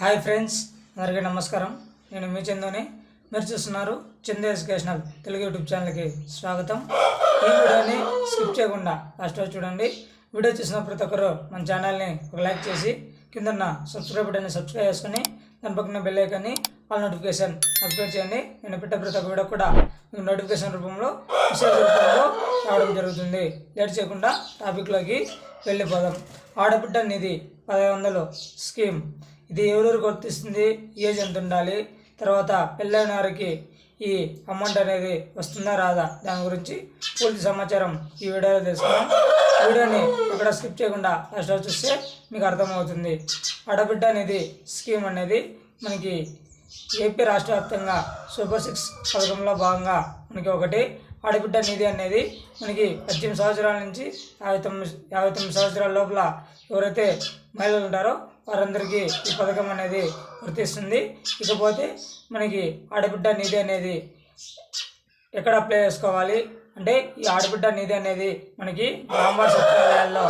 Hi friends అందరికీ నమస్కారం. నేను మీ చందోని. మీరు చూస్తున్నారు చంద ఎడ్యుకేషనల్ తెలుగు యూట్యూబ్ ఛానల్కి స్వాగతం. ఈ వీడియోని స్కిప్ చేయకుండా లాస్ట్ చూడండి. వీడియో చూసిన ప్రతి ఒక్కరు మన ఛానల్ని ఒక లైక్ చేసి కిందన్న సబ్స్క్రైబ్ బటన్ని సబ్స్క్రైబ్ చేసుకుని దాని పక్కన బెల్ ఐకాన్ని ఆల్ నోటిఫికేషన్ అప్డేట్ చేయండి. నేను పెట్టే ప్రతి ఒక్క వీడియో కూడా మీకు నోటిఫికేషన్ రూపంలో మెసేజ్ రూపంలో రావడం జరుగుతుంది. లేట్ చేయకుండా టాపిక్లోకి వెళ్ళిపోదాం. ఆడబిడ్డ నిధి పదహైదు వందలు స్కీమ్. ఇది ఎవరెవరు వర్తిస్తుంది? ఏజ్ ఎంత ఉండాలి? తర్వాత పెళ్ళైన వారికి ఈ అమౌంట్ అనేది వస్తుందా రాదా? దాని గురించి పూర్తి సమాచారం ఈ వీడియోలో తెలుసుకున్నాం వీడియోని ఇక్కడ స్కిప్ చేయకుండా లాస్ట్ చూస్తే మీకు అర్థమవుతుంది. ఆడబిడ్డ అనేది స్కీమ్ అనేది మనకి ఏపీ రాష్ట్ర వ్యాప్తంగా సూపర్ సిక్స్ పథకంలో భాగంగా మనకి ఒకటి. ఆడబిడ్డ నిధి అనేది మనకి పద్దెనిమిది సంవత్సరాల నుంచి యాభై తొమ్మిది యాభై తొమ్మిది సంవత్సరాల లోపల ఎవరైతే మహిళలు ఉంటారో వారందరికీ ఈ పథకం అనేది వర్తిస్తుంది ఇకపోతే మనకి ఆడబిడ్డ నిధి అనేది ఎక్కడ అప్లై చేసుకోవాలి? అంటే ఈ ఆడబిడ్డ నిధి అనేది మనకి గ్రామ సచివాలయాల్లో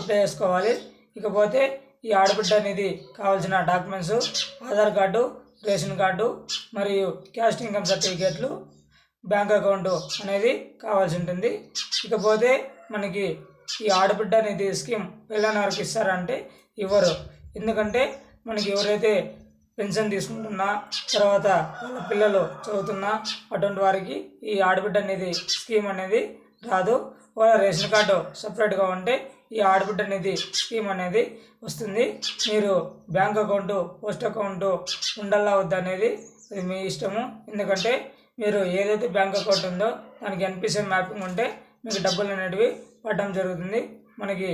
అప్లై చేసుకోవాలి. ఇకపోతే ఈ ఆడబిడ్డ నిధి కావాల్సిన documents Aadhaar card ration card మరియు క్యాస్ట్ ఇన్కమ్ సర్టిఫికేట్లు బ్యాంక్ అకౌంట్ అనేది కావాల్సి ఉంటుంది. ఇకపోతే మనకి ఈ ఆడబిడ్డ నిధి స్కీమ్ పిల్లల వారికి ఇస్తారంటే ఇవ్వరు. ఎందుకంటే మనకి ఎవరైతే పెన్షన్ తీసుకుంటున్నా తర్వాత వాళ్ళ పిల్లలు చదువుతున్నా అటువంటి వారికి ఈ ఆడబిడ్డ అనేది స్కీమ్ అనేది రాదు. వాళ్ళ రేషన్ కార్డు సపరేట్గా ఉంటే ఈ ఆడబిడ్డ అనేది స్కీమ్ అనేది వస్తుంది. మీరు బ్యాంక్ అకౌంటు పోస్ట్ అకౌంట్ ఉండాలా వద్దా అనేది అది మీ ఇష్టము. ఎందుకంటే మీరు ఏదైతే బ్యాంక్ అకౌంట్ ఉందో దానికి ఎన్పిసిఐ మ్యాపింగ్ ఉంటే మీకు డబ్బులు అనేటివి పడడం జరుగుతుంది. మనకి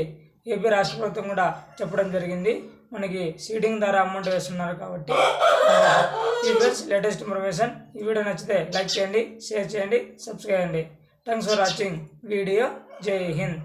ఏపీ రాష్ట్ర ప్రభుత్వం కూడా చెప్పడం జరిగింది. మనకి సీడింగ్ ద్వారా అమౌంట్ వేస్తున్నారు కాబట్టి. ఈ లేటెస్ట్ ఇన్ఫర్మేషన్ ఈ వీడియో నచ్చితే లైక్ చేయండి షేర్ చేయండి సబ్స్క్రైబ్ చేయండి. Thanks for watching video Jai Hind